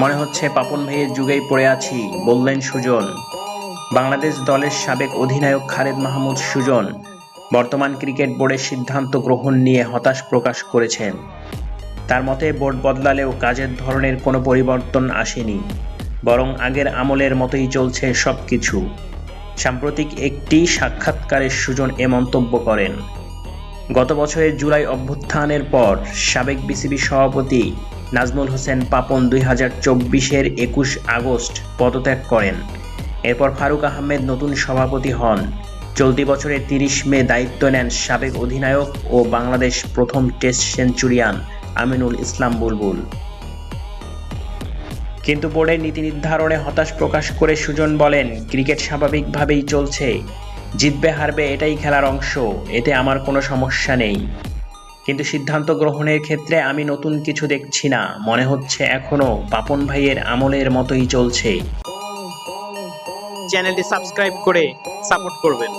মনে হচ্ছে পাপন ভাইয়ের যুগেই পড়ে আছি, বললেন সুজন। বাংলাদেশ দলের সাবেক অধিনায়ক খালেদ মাহমুদ সুজন বর্তমান ক্রিকেট বোর্ডের সিদ্ধান্ত গ্রহণ নিয়ে হতাশ প্রকাশ করেছেন। তার মতে, বোর্ড বদলালেও কাজের ধরনের কোনো পরিবর্তন আসেনি, বরং আগের আমলের মতোই চলছে সব কিছু সাম্প্রতিক একটি সাক্ষাৎকারে সুজন এ মন্তব্য করেন, গত বছরের জুলাই অভ্যুত্থানের পর সাবেক বিসিবি সভাপতি নাজমুল হোসেন পাপন দুই হাজার চব্বিশের একুশ আগস্ট পদত্যাগ করেন। এরপর ফারুক আহমেদ নতুন সভাপতি হন। চলতি বছরের তিরিশ মে দায়িত্ব নেন সাবেক অধিনায়ক ও বাংলাদেশ প্রথম টেস্ট সেঞ্চুরিয়ান আমিনুল ইসলাম বুলবুল। কিন্তু বোর্ডের নীতি নির্ধারণে হতাশ প্রকাশ করে সুজন বলেন, ক্রিকেট স্বাভাবিকভাবেই চলছে। জিতবে, হারবে এটাই খেলার অংশ। এতে আমার কোনো সমস্যা নেই। কিন্তু সিদ্ধান্ত গ্রহণের ক্ষেত্রে আমি নতুন কিছু দেখছি না। মনে হচ্ছে এখনও পাপন ভাইয়ের আমলের মতোই চলছে। চ্যানেলটি সাবস্ক্রাইব করে সাপোর্ট করবেন।